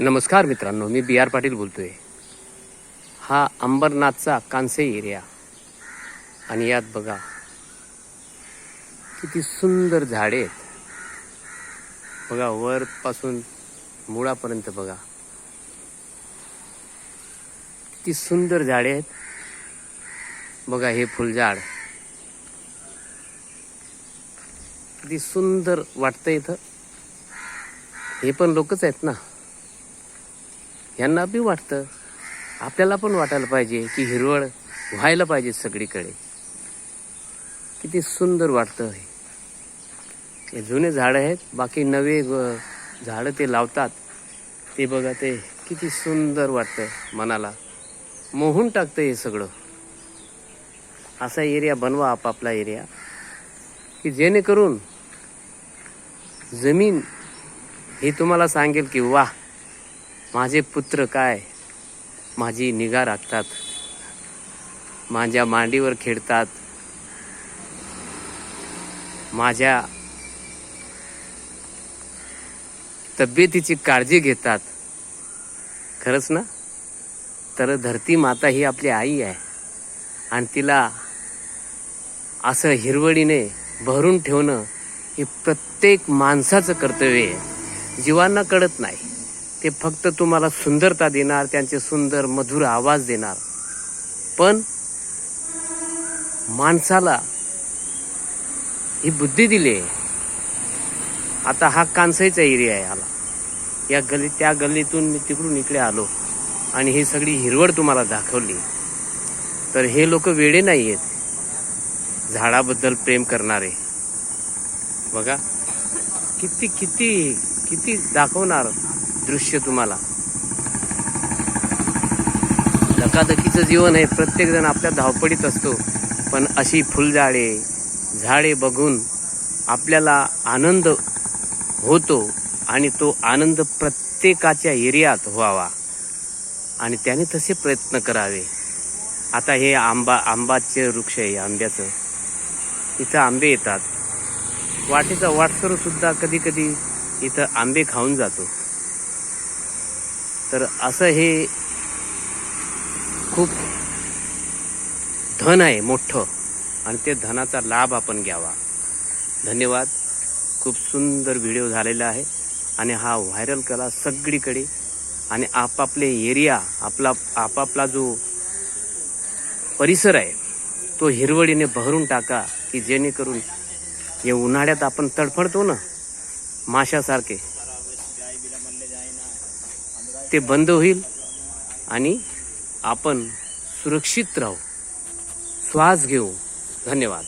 नमस्कार मित्रांनो मी बी आर पाटील बोलतोय. हा अंबरनाथचा कांसे एरिया. आणि यात बघा किती सुंदर झाडे आहेत. बघा वरपासून मुळापर्यंत बघा. किती सुंदर झाडे आहेत. बघा हे फुलझाड. किती सुंदर वाटतं इथं. हे पण लोकच आहेत ना. यांना बी वाटतं. आपल्याला पण वाटायला पाहिजे की हिरवळ व्हायला पाहिजे सगळीकडे. किती सुंदर वाटतं हे. जुने झाडं आहेत बाकी नवे झाडं ते लावतात. ते बघा ते किती सुंदर वाटतं मनाला. मोहून टाकतं हे सगळं. असा एरिया बनवा आपापला एरिया. की जेणेकरून जमीन ही तुम्हाला सांगेल की वा माझे पुत्र काय? माझी निगा राखतात. माझ्या मांडीवर खेळतात. माझ्या तब्येतीची काळजी घेतात. खरंच ना? तर धरती माता ही आपली आई आहे. आणि तिला असं हिरवळीने भरून ठेवणं हे प्रत्येक माणसाचं कर्तव्य आहे. जीवांना कळत नाही. ते फक्त तुम्हाला सुंदरता देणार त्यांचे सुंदर मधुर आवाज देणार. पण माणसाला ही बुद्धी दिली आहे. आता हा कांसाईचा एरिया आहे आला या गली त्या गल्लीतून मी तिकडून इकडे आलो आणि ही सगळी हिरवळ तुम्हाला दाखवली. तर हे लोक वेडे नाही आहेत. झाडाबद्दल प्रेम करणारे. बघा. किती किती किती दाखवणार. दृश्य तुम्हाला. धकाधकीचं जीवन आहे प्रत्येकजण आपल्या धावपडीत असतो. पण अशी फुलझाडे झाडे बघून आपल्याला आनंद होतो आणि तो आनंद प्रत्येकाच्या एरियात व्हावा. आणि त्याने तसे प्रयत्न करावे. आता हे आंबा आंबाचे वृक्ष आहे आंब्याचं. इथं आंबे येतात. वाटेचा वाटसरू सुद्धा कधी कधी इथं आंबे खाऊन जातो. तर असं हे खूप धन आहे मोठं. आणि ते धनाचा लाभ आपण घ्यावा. धन्यवाद. खूप सुंदर व्हिडिओ झालेला आहे. आणि हा व्हायरल करा सगळीकडे. आणि आपापले एरिया आपला आपापला जो परिसर आहे तो हिरवळीने भरून टाका की जेणेकरून हे उन्हाळ्यात आपण तडफडतो ना माशासारखे. ते बंद होईल आणि आपण सुरक्षित राहू. श्वास घेऊ. धन्यवाद.